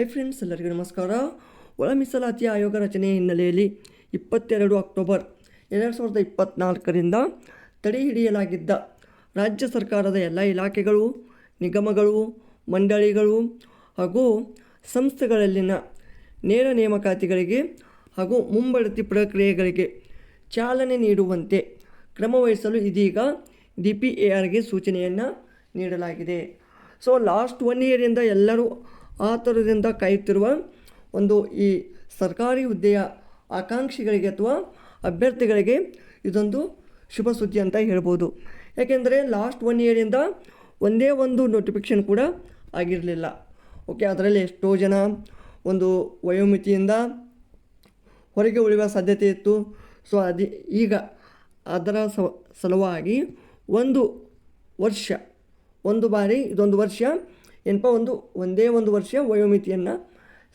Hi friends ಎಲ್ಲರಿಗೂ ನಮಸ್ಕಾರ. ಒಳ ಮೀಸಲಾತಿ ಆಯೋಗ ರಚನೆಯ ಹಿನ್ನೆಲೆಯಲ್ಲಿ ಇಪ್ಪತ್ತೆರಡು ಅಕ್ಟೋಬರ್ ಎರಡು ಸಾವಿರದ ಇಪ್ಪತ್ತ್ನಾಲ್ಕರಿಂದ ತಡೆ ಹಿಡಿಯಲಾಗಿದ್ದ ರಾಜ್ಯ ಸರ್ಕಾರದ ಎಲ್ಲ ಇಲಾಖೆಗಳು, ನಿಗಮಗಳು, ಮಂಡಳಿಗಳು ಹಾಗೂ ಸಂಸ್ಥೆಗಳಲ್ಲಿನ ನೇರ ನೇಮಕಾತಿಗಳಿಗೆ ಹಾಗೂ ಮುಂಬಡ್ತಿ ಪ್ರಕ್ರಿಯೆಗಳಿಗೆ ಚಾಲನೆ ನೀಡುವಂತೆ ಕ್ರಮವಹಿಸಲು ಇದೀಗ ಡಿ ಪಿ ಎ ಆರ್ಗೆ ಸೂಚನೆಯನ್ನು ನೀಡಲಾಗಿದೆ. ಸೊ ಲಾಸ್ಟ್ ಒನ್ ಇಯರಿಂದ ಎಲ್ಲರೂ ಆತುರದಿಂದ ಕಾಯುತ್ತಿರುವ ಒಂದು ಈ ಸರ್ಕಾರಿ ಹುದ್ದೆಯ ಆಕಾಂಕ್ಷಿಗಳಿಗೆ ಅಥವಾ ಅಭ್ಯರ್ಥಿಗಳಿಗೆ ಇದೊಂದು ಶುಭ ಸುದ್ದಿ ಅಂತ ಹೇಳ್ಬೋದು. ಯಾಕೆಂದರೆ ಲಾಸ್ಟ್ ಒನ್ ಇಯರಿಂದ ಒಂದೇ ಒಂದು ನೋಟಿಫಿಕೇಷನ್ ಕೂಡ ಆಗಿರಲಿಲ್ಲ. ಓಕೆ ಅದರಲ್ಲಿ ಎಷ್ಟೋ ಜನ ಒಂದು ವಯೋಮಿತಿಯಿಂದ ಹೊರಗೆ ಉಳಿಯುವ ಸಾಧ್ಯತೆ ಇತ್ತು. ಸೊ ಅದು ಈಗ ಅದರ ಸಲುವಾಗಿ ಒಂದು ವರ್ಷ, ಒಂದು ಬಾರಿ ಇದೊಂದು ವರ್ಷ ಏನಪ್ಪ ಒಂದು, ಒಂದೇ ಒಂದು ವರ್ಷ ವಯೋಮಿತಿಯನ್ನು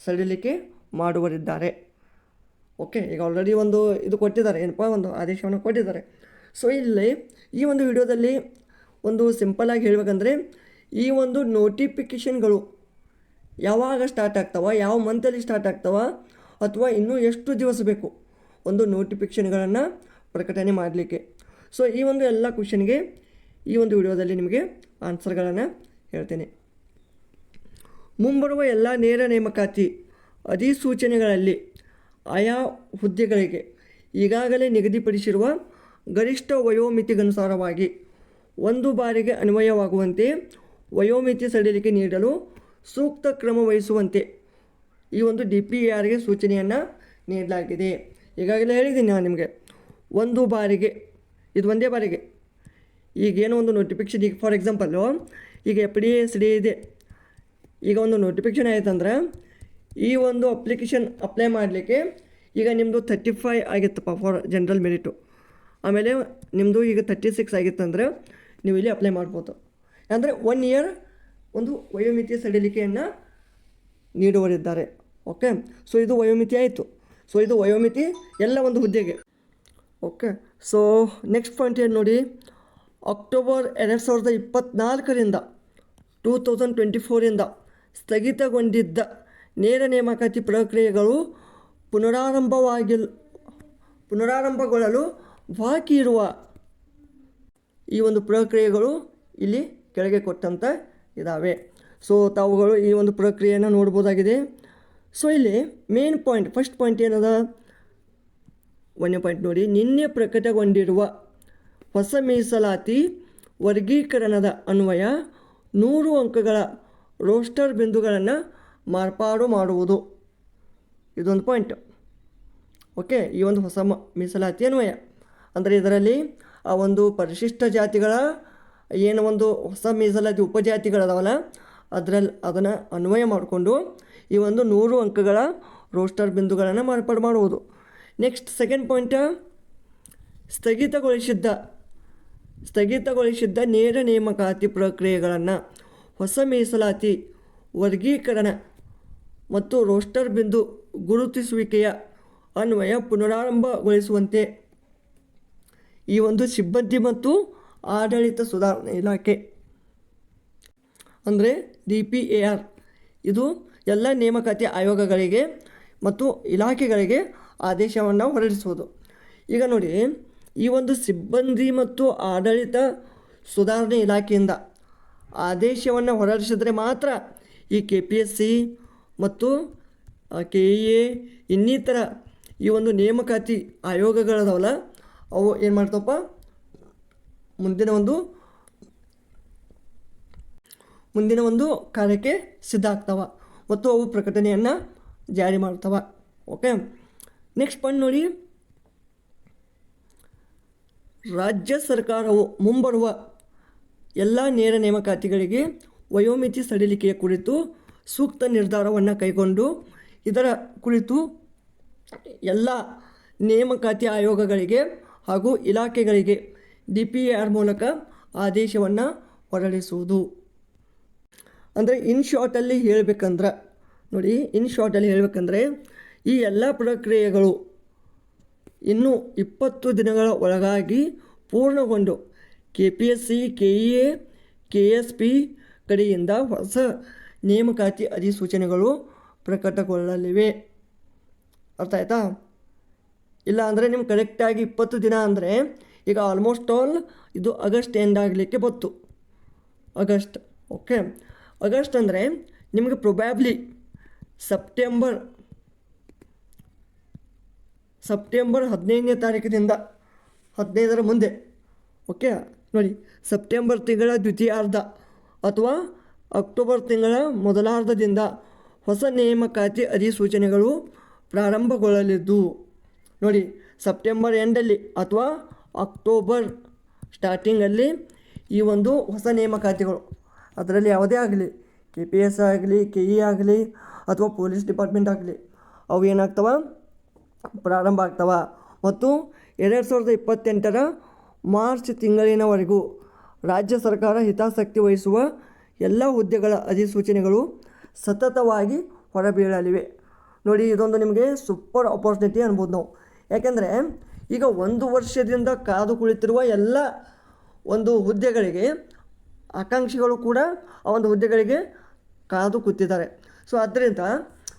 ಸಡಿಲಿಕೆ ಮಾಡುವರಿದ್ದಾರೆ. ಓಕೆ ಈಗ ಆಲ್ರೆಡಿ ಒಂದು ಇದು ಕೊಟ್ಟಿದ್ದಾರೆ, ಏನಪ್ಪ ಒಂದು ಆದೇಶವನ್ನು ಕೊಟ್ಟಿದ್ದಾರೆ. ಸೊ ಇಲ್ಲಿ ಈ ಒಂದು ವಿಡಿಯೋದಲ್ಲಿ ಒಂದು ಸಿಂಪಲಾಗಿ ಹೇಳಬೇಕಂದ್ರೆ, ಈ ಒಂದು ನೋಟಿಫಿಕೇಷನ್ಗಳು ಯಾವಾಗ ಸ್ಟಾರ್ಟ್ ಆಗ್ತಾವ, ಯಾವ ಮಂತಲ್ಲಿ ಸ್ಟಾರ್ಟ್ ಆಗ್ತಾವ, ಅಥವಾ ಇನ್ನೂ ಎಷ್ಟು ದಿವಸ ಬೇಕು ಒಂದು ನೋಟಿಫಿಕೇಷನ್ಗಳನ್ನು ಪ್ರಕಟಣೆ ಮಾಡಲಿಕ್ಕೆ. ಸೊ ಈ ಒಂದು ಎಲ್ಲ ಕ್ವಶನ್ಗೆ ಈ ಒಂದು ವಿಡಿಯೋದಲ್ಲಿ ನಿಮಗೆ ಆನ್ಸರ್ಗಳನ್ನು ಹೇಳ್ತೇನೆ. ಮುಂಬರುವ ಎಲ್ಲ ನೇರ ನೇಮಕಾತಿ ಅಧಿಸೂಚನೆಗಳಲ್ಲಿ ಆಯಾ ಹುದ್ದೆಗಳಿಗೆ ಈಗಾಗಲೇ ನಿಗದಿಪಡಿಸಿರುವ ಗರಿಷ್ಠ ವಯೋಮಿತಿಗನುಸಾರವಾಗಿ ಒಂದು ಬಾರಿಗೆ ಅನ್ವಯವಾಗುವಂತೆ ವಯೋಮಿತಿ ಸಡಿಲಿಕೆ ನೀಡಲು ಸೂಕ್ತ ಕ್ರಮ ವಹಿಸುವಂತೆ ಈ ಒಂದು ಡಿ ಪಿ ಆರ್ಗೆ ಸೂಚನೆಯನ್ನು ನೀಡಲಾಗಿದೆ. ಈಗಾಗಲೇ ಹೇಳಿದ್ದೀನಿ ನಾನು ನಿಮಗೆ. ಒಂದು ಬಾರಿಗೆ, ಇದು ಒಂದೇ ಬಾರಿಗೆ. ಈಗೇನೋ ಒಂದು ನೋಟಿಫಿಕೇಶನ್ ಈಗ ಫಾರ್ ಎಕ್ಸಾಂಪಲ್ಲು ಈಗ ಎಫ್ ಡಿ ಎಸ್ ಡಿ ಇದೆ. ಈಗ ಒಂದು ನೋಟಿಫಿಕೇಷನ್ ಆಯ್ತಂದ್ರೆ ಈ ಒಂದು ಅಪ್ಲಿಕೇಶನ್ ಅಪ್ಲೈ ಮಾಡಲಿಕ್ಕೆ ಈಗ ನಿಮ್ಮದು ತರ್ಟಿ ಫೈ ಆಗಿತ್ತಪ್ಪ ಫಾರ್ ಜನರಲ್ ಮೆರಿಟು ಆಮೇಲೆ ನಿಮ್ಮದು ಈಗ ತರ್ಟಿ ಸಿಕ್ಸ್ ಆಗಿತ್ತಂದರೆ ನೀವು ಇಲ್ಲಿ ಅಪ್ಲೈ ಮಾಡ್ಬೋದು. ಅಂದರೆ ಒನ್ ಇಯರ್ ಒಂದು ವಯೋಮಿತಿ ಸಡಿಲಿಕೆಯನ್ನು ನೀಡುವರಿದ್ದಾರೆ. ಓಕೆ ಸೊ ಇದು ವಯೋಮಿತಿ ಆಯಿತು. ಸೊ ಇದು ವಯೋಮಿತಿ ಎಲ್ಲ ಒಂದು ಹುದ್ದೆಗೆ. ಓಕೆ ಸೊ ನೆಕ್ಸ್ಟ್ ಪಾಯಿಂಟ್ ಏನು ನೋಡಿ? ಅಕ್ಟೋಬರ್ ಎರಡು ಸಾವಿರದ ಇಪ್ಪತ್ತ್ನಾಲ್ಕರಿಂದ ಟೂ ತೌಸಂಡ್ ಟ್ವೆಂಟಿ ಫೋರಿಂದ ಸ್ಥಗಿತಗೊಂಡಿದ್ದ ನೇರ ನೇಮಕಾತಿ ಪ್ರಕ್ರಿಯೆಗಳು ಪುನರಾರಂಭವಾಗಿ ಪುನರಾರಂಭಗೊಳ್ಳಲು ಬಾಕಿ ಇರುವ ಈ ಒಂದು ಪ್ರಕ್ರಿಯೆಗಳು ಇಲ್ಲಿ ಕೆಳಗೆ ಕೊಟ್ಟಂತ ಇದ್ದಾವೆ ಸೊ ತಾವುಗಳು ಈ ಒಂದು ಪ್ರಕ್ರಿಯೆಯನ್ನು ನೋಡ್ಬೋದಾಗಿದೆ. ಸೊ ಇಲ್ಲಿ ಮೇನ್ ಪಾಯಿಂಟ್ ಫಸ್ಟ್ ಪಾಯಿಂಟ್ ಏನದ? ಒಂದನೇ ಪಾಯಿಂಟ್ ನೋಡಿ. ನಿನ್ನೆ ಪ್ರಕಟಗೊಂಡಿರುವ ಹೊಸ ಮೀಸಲಾತಿ ವರ್ಗೀಕರಣದ ಅನ್ವಯ ನೂರು ಅಂಕಗಳ ರೋಸ್ಟರ್ ಬಿಂದುಗಳನ್ನು ಮಾರ್ಪಾಡು ಮಾಡುವುದು. ಇದೊಂದು ಪಾಯಿಂಟ್. ಓಕೆ, ಈ ಒಂದು ಹೊಸ ಮೀಸಲಾತಿ ಅನ್ವಯ. ಅಂದರೆ ಇದರಲ್ಲಿ ಆ ಒಂದು ಪರಿಶಿಷ್ಟ ಜಾತಿಗಳ, ಏನು ಒಂದು ಹೊಸ ಮೀಸಲಾತಿ ಉಪಜಾತಿಗಳದಾವಲ್ಲ ಅದರಲ್ಲಿ ಅದನ್ನು ಅನ್ವಯ ಮಾಡಿಕೊಂಡು ಈ ಒಂದು ನೂರು ಅಂಕಗಳ ರೋಸ್ಟರ್ ಬಿಂದುಗಳನ್ನು ಮಾರ್ಪಾಡು ಮಾಡುವುದು. ನೆಕ್ಸ್ಟ್, ಸೆಕೆಂಡ್ ಪಾಯಿಂಟ್, ಸ್ಥಗಿತಗೊಳಿಸಿದ್ದ ಸ್ಥಗಿತಗೊಳಿಸಿದ್ದ ನೇರ ನೇಮಕಾತಿ ಪ್ರಕ್ರಿಯೆಗಳನ್ನು ಹೊಸ ಮೀಸಲಾತಿ, ವರ್ಗೀಕರಣ ಮತ್ತು ರೋಸ್ಟರ್ ಬಿಂದು ಗುರುತಿಸುವಿಕೆಯ ಅನ್ವಯ ಪುನರಾರಂಭಗೊಳಿಸುವಂತೆ. ಈ ಒಂದು ಸಿಬ್ಬಂದಿ ಮತ್ತು ಆಡಳಿತ ಸುಧಾರಣೆ ಇಲಾಖೆ. ಅಂದರೆ ಡಿ ಪಿ ಎ ಆರ್. ಇದು ಎಲ್ಲ ನೇಮಕಾತಿ ಆಯೋಗಗಳಿಗೆ ಮತ್ತು ಇಲಾಖೆಗಳಿಗೆ ಆದೇಶವನ್ನು ಹೊರಡಿಸುವುದು. ಈಗ ನೋಡಿ, ಈ ಒಂದು ಸಿಬ್ಬಂದಿ ಮತ್ತು ಆಡಳಿತ ಸುಧಾರಣೆ ಇಲಾಖೆಯಿಂದ ಆದೇಶವನ್ನು ಹೊರಡಿಸಿದ್ರೆ ಮಾತ್ರ ಈ ಕೆ ಪಿ ಎಸ್ ಸಿ ಮತ್ತು ಕೆ ಇ ಎ ಇನ್ನಿತರ ಈ ಒಂದು ನೇಮಕಾತಿ ಆಯೋಗಗಳದವಲ್ಲ, ಅವು ಏನು ಮಾಡ್ತವಪ್ಪ? ಮುಂದಿನ ಒಂದು ಮುಂದಿನ ಒಂದು ಕಾರ್ಯಕ್ಕೆ ಸಿದ್ಧ ಆಗ್ತವ ಮತ್ತು ಅವು ಪ್ರಕಟಣೆಯನ್ನು ಜಾರಿ ಮಾಡ್ತವ. ಓಕೆ? ನೆಕ್ಸ್ಟ್ ಪಾಯಿಂಟ್ ನೋಡಿ. ರಾಜ್ಯ ಸರ್ಕಾರವು ಮುಂಬರುವ ಎಲ್ಲ ನೇರ ನೇಮಕಾತಿಗಳಿಗೆ ವಯೋಮಿತಿ ಸಡಿಲಿಕೆಯ ಕುರಿತು ಸೂಕ್ತ ನಿರ್ಧಾರವನ್ನು ಕೈಗೊಂಡು ಇದರ ಕುರಿತು ಎಲ್ಲ ನೇಮಕಾತಿ ಆಯೋಗಗಳಿಗೆ ಹಾಗೂ ಇಲಾಖೆಗಳಿಗೆ ಡಿ ಪಿ ಆರ್ ಮೂಲಕ ಆದೇಶವನ್ನು ಹೊರಡಿಸುವುದು. ಅಂದರೆ ಇನ್ ಶಾರ್ಟಲ್ಲಿ ಹೇಳಬೇಕಂದ್ರೆ, ನೋಡಿ ಇನ್ ಶಾರ್ಟಲ್ಲಿ ಹೇಳಬೇಕಂದ್ರೆ ಈ ಎಲ್ಲ ಪ್ರಕ್ರಿಯೆಗಳು ಇನ್ನೂ ಇಪ್ಪತ್ತು ದಿನಗಳ ಒಳಗಾಗಿ ಪೂರ್ಣಗೊಂಡು K P S C K E A K S P ಕಡೆಯಿಂದ ಹೊಸ ನೇಮಕಾತಿ ಅಧಿಸೂಚನೆಗಳು ಪ್ರಕಟಗೊಳ್ಳಲಿವೆ. ಅರ್ಥ ಆಯಿತಾ? ಇಲ್ಲ ಅಂದರೆ ನಿಮ್ಗೆ ಕರೆಕ್ಟಾಗಿ ಇಪ್ಪತ್ತು ದಿನ ಅಂದರೆ ಈಗ ಆಲ್ಮೋಸ್ಟ್ ಆಲ್ ಇದು ಆಗಸ್ಟ್ ಎಂಡ್ ಆಗಲಿಕ್ಕೆ ಬಂತು. ಆಗಸ್ಟ್ ಓಕೆ ಆಗಸ್ಟ್ ಅಂದರೆ ನಿಮಗೆ ಪ್ರೊಬ್ಯಾಬ್ಲಿ ಸೆಪ್ಟೆಂಬರ್ ಸೆಪ್ಟೆಂಬರ್ ಹದಿನೈದನೇ ತಾರೀಕಿನಿಂದ ಹದಿನೈದರ ಮುಂದೆ ಓಕೆ ನೋಡಿ, ಸೆಪ್ಟೆಂಬರ್ ತಿಂಗಳ ದ್ವಿತೀಯಾರ್ಧ ಅಥವಾ ಅಕ್ಟೋಬರ್ ತಿಂಗಳ ಮೊದಲಾರ್ಧದಿಂದ ಹೊಸ ನೇಮಕಾತಿ ಅಧಿಸೂಚನೆಗಳು ಪ್ರಾರಂಭಗೊಳ್ಳಲಿದ್ದು, ನೋಡಿ, ಸೆಪ್ಟೆಂಬರ್ ಎಂಡಲ್ಲಿ ಅಥವಾ ಅಕ್ಟೋಬರ್ ಸ್ಟಾರ್ಟಿಂಗಲ್ಲಿ ಈ ಒಂದು ಹೊಸ ನೇಮಕಾತಿಗಳು. ಅದರಲ್ಲಿ ಯಾವುದೇ ಆಗಲಿ, ಕೆ ಪಿ ಎಸ್ ಆಗಲಿ, ಕೆ ಇ ಆಗಲಿ ಅಥವಾ ಪೊಲೀಸ್ ಡಿಪಾರ್ಟ್ಮೆಂಟ್ ಆಗಲಿ, ಅವು ಏನಾಗ್ತವೆ? ಪ್ರಾರಂಭ ಆಗ್ತವ. ಮತ್ತು ಎರಡು ಸಾವಿರದ ಇಪ್ಪತ್ತೆಂಟರ ಮಾರ್ಚ್ ತಿಂಗಳಿನವರೆಗೂ ರಾಜ್ಯ ಸರ್ಕಾರ ಹಿತಾಸಕ್ತಿ ವಹಿಸುವ ಎಲ್ಲ ಹುದ್ದೆಗಳ ಅಧಿಸೂಚನೆಗಳು ಸತತವಾಗಿ ಹೊರಬೀಳಲಿವೆ. ನೋಡಿ, ಇದೊಂದು ನಿಮಗೆ ಸೂಪರ್ ಅಪರ್ಚುನಿಟಿ ಅನ್ಬೋದು ನಾವು. ಯಾಕೆಂದರೆ, ಈಗ ಒಂದು ವರ್ಷದಿಂದ ಕಾದು ಕುಳಿತಿರುವ ಎಲ್ಲ ಒಂದು ಹುದ್ದೆಗಳಿಗೆ ಆಕಾಂಕ್ಷಿಗಳು ಕೂಡ ಆ ಒಂದು ಹುದ್ದೆಗಳಿಗೆ ಕಾದು ಕೂತಿದ್ದಾರೆ. ಸೊ ಆದ್ದರಿಂದ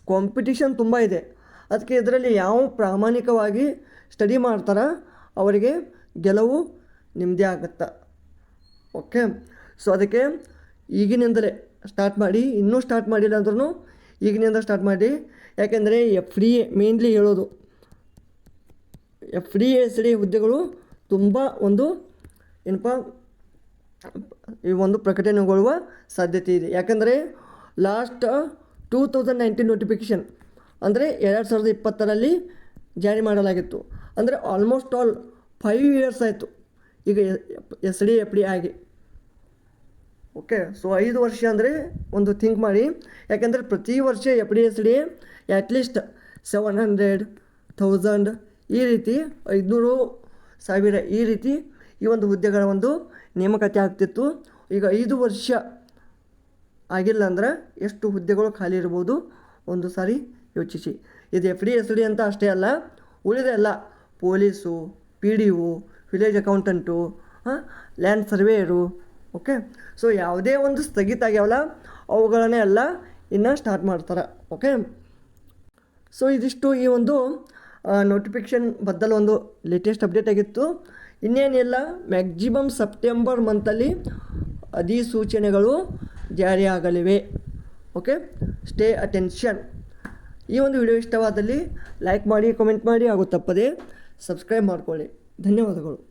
ಕಾಂಪಿಟಿಷನ್ ತುಂಬ ಇದೆ. ಅದಕ್ಕೆ ಇದರಲ್ಲಿ ಯಾವ ಪ್ರಾಮಾಣಿಕವಾಗಿ ಸ್ಟಡಿ ಮಾಡ್ತಾರ, ಅವರಿಗೆ ಗೆಲುವು ನಿಮ್ಮದೇ ಆಗುತ್ತಾ? ಓಕೆ ಸೊ ಅದಕ್ಕೆ ಈಗಿನಿಂದಲೇ ಸ್ಟಾರ್ಟ್ ಮಾಡಿ, ಇನ್ನೂ ಸ್ಟಾರ್ಟ್ ಮಾಡಿಲ್ಲ ಅಂದ್ರೂ ಈಗಿನಿಂದ ಸ್ಟಾರ್ಟ್ ಮಾಡಿ. ಯಾಕೆಂದರೆ ಎಫ್ ಡಿ ಎ ಮೇನ್ಲಿ ಹೇಳೋದು. ಎಫ್ ಡಿ ಎಸ್ ಡಿ ಹುದ್ದೆಗಳು ತುಂಬ ಒಂದು ಏನಪ್ಪ, ಈ ಒಂದು ಪ್ರಕಟಣೆಗೊಳ್ಳುವ ಸಾಧ್ಯತೆ ಇದೆ. ಯಾಕಂದರೆ last two thousand nineteen notification ಅಂದರೆ ಎರಡು ಸಾವಿರದ ಇಪ್ಪತ್ತರಲ್ಲಿ ಜಾರಿ ಮಾಡಲಾಗಿತ್ತು. ಅಂದರೆ ಆಲ್ಮೋಸ್ಟ್ ಆಲ್ ಫೈವ್ ಇಯರ್ಸ್ ಆಯಿತು. ಈಗ ಎಸ್ ಡಿ, ಎಫ್ ಡಿ ಆಗಿ. ಓಕೆ ಸೊ ಐದು ವರ್ಷ ಅಂದರೆ ಒಂದು ಥಿಂಕ್ ಮಾಡಿ. ಯಾಕೆಂದರೆ ಪ್ರತಿ ವರ್ಷ F D S D at least seven hundred thousand ಈ ರೀತಿ ಐದುನೂರು ಸಾವಿರ ಈ ರೀತಿ ಈ ಒಂದು ಹುದ್ದೆಗಳ ಒಂದು ನೇಮಕಾತಿ ಆಗ್ತಿತ್ತು. ಈಗ ಐದು ವರ್ಷ ಆಗಿಲ್ಲ ಅಂದ್ರೆ ಎಷ್ಟು ಹುದ್ದೆಗಳು ಖಾಲಿ ಇರ್ಬೋದು? ಒಂದು ಸಾರಿ ಯೋಚಿಸಿ. ಇದು ಎಫ್ ಡಿ ಎಸ್ ಡಿ ಅಂತ ಅಷ್ಟೇ ಅಲ್ಲ, ಉಳಿದ ಎಲ್ಲ police P D O village accountant land surveyor okay so ಯಾವುದೇ ಒಂದು ಸ್ಥಗಿತ ಆಗ್ಯಾವಲ್ಲ, ಅವುಗಳನ್ನೇ ಎಲ್ಲ ಇನ್ನು ಸ್ಟಾರ್ಟ್ ಮಾಡ್ತಾರೆ ಓಕೆ ಸೊ ಇದಿಷ್ಟು ಈ ಒಂದು ನೋಟಿಫಿಕೇಷನ್ ಬದ್ದಲು ಒಂದು ಲೇಟೆಸ್ಟ್ ಅಪ್ಡೇಟ್ ಆಗಿತ್ತು. ಇನ್ನೇನಿಲ್ಲ ಮ್ಯಾಕ್ಸಿಮಮ್ ಸೆಪ್ಟೆಂಬರ್ ಮಂತಲ್ಲಿ ಅಧಿಸೂಚನೆಗಳು ಜಾರಿಯಾಗಲಿವೆ ಓಕೆ ಸ್ಟೇ ಅಟೆನ್ಷನ್ ಈ ಒಂದು ವಿಡಿಯೋ ಇಷ್ಟವಾದಲ್ಲಿ ಲೈಕ್ ಮಾಡಿ ಕಮೆಂಟ್ ಮಾಡಿ ಹಾಗೂ ತಪ್ಪದೆ ಸಬ್ಸ್ಕ್ರೈಬ್ ಮಾಡ್ಕೊಳ್ಳಿ. ಧನ್ಯವಾದಗಳು.